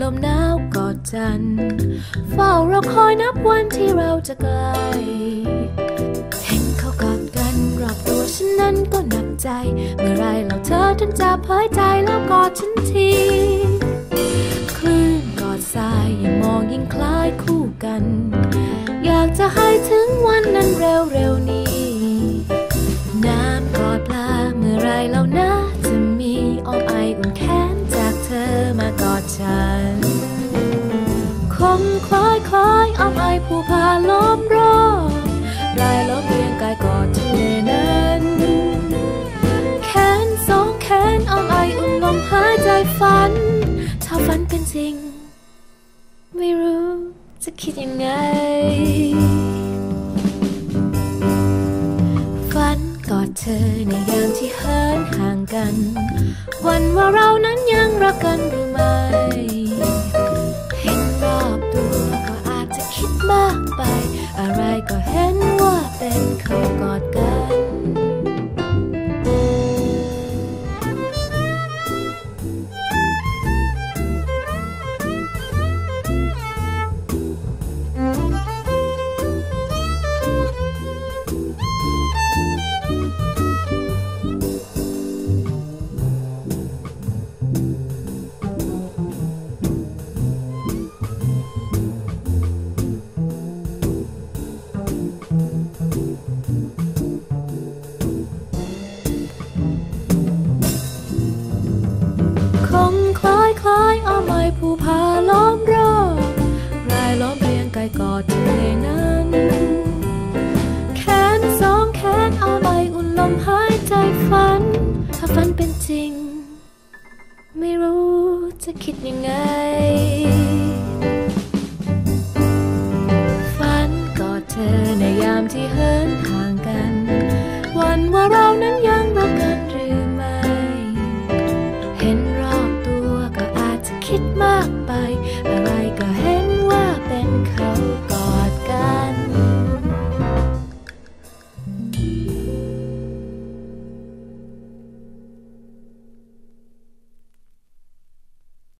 ลมหนาวกอดจันเฝ้ารอคอยนับวันที่เราจะไกลเห็นเขากอดกันรอบตัวฉันนั้นก็หนักใจ เมื่อไรเราเธอถึงจะเผยใจแล้วกอดฉันทีคลื่นกอดทรายยิ่งมองยิ่งคล้ายคู่กัน อยากจะให้ถึงวันนั้นเร็วๆนี้ น้ำกอดปลาเมื่อไรแล้วนะจะมีอ้อมไออุ่นแข คล้ายคล้ายอ้อมไอผู้พาล้อมรอบรายล้อมเรียงกายกอดทะเลนั้น แขนสองแขนอ้อมไออุ่นลมหายใจฝัน ถ้าฝันเป็นจริง ไม่รู้จะคิดยังไง ฝันกอดเธอในยามที่เหินห่างกัน วันว่าเรานั้นยังรักกันหรือ ไม่รู้จะคิดยังไง ฝันกอดเธอในยามที่เหินห่างกัน วันว่าเรานั้นยังรักกันหรือไม่ เห็นรอบตัวก็อาจจะคิดมาก